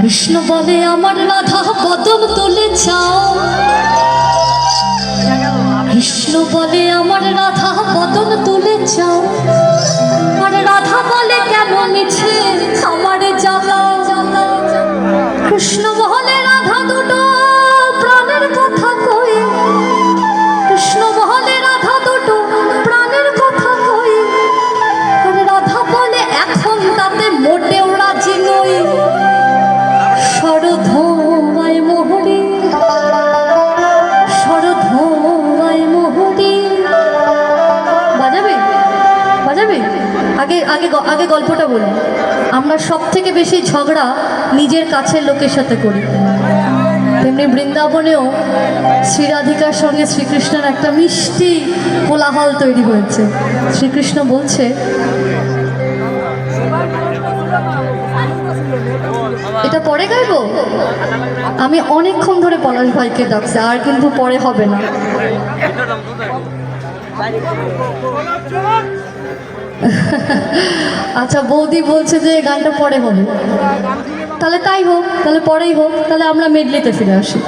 কৃষ্ণ বলে আমার রাধা বদল তুলে চাও। কৃষ্ণ বলে আমার রাধা বদল তুলে চাও। আর রাধা বলে কেন মিছে? আগে আগে গ- আগে গল্পটা বলি। আমরা সব থেকে বেশি ঝগড়া নিজের কাছের লোকের সাথে করি। তেমনি বৃন্দাবনেও শ্রীরাধিকার সঙ্গে শ্রীকৃষ্ণের একটা মিষ্টি কোলাহল তৈরি হয়েছে। শ্রীকৃষ্ণ বলছে এটা পরে গাইবো? আমি অনেকক্ষণ ধরে পলাশ ভাইকে ডাকছি আর কিন্তু পরে হবে না। আচ্ছা বৌদি বলছে যে গানটা পরে হবে। তাহলে তাই হোক, তাহলে পরেই হোক, তাহলে আমরা মেডলিতে ফিরে আসি।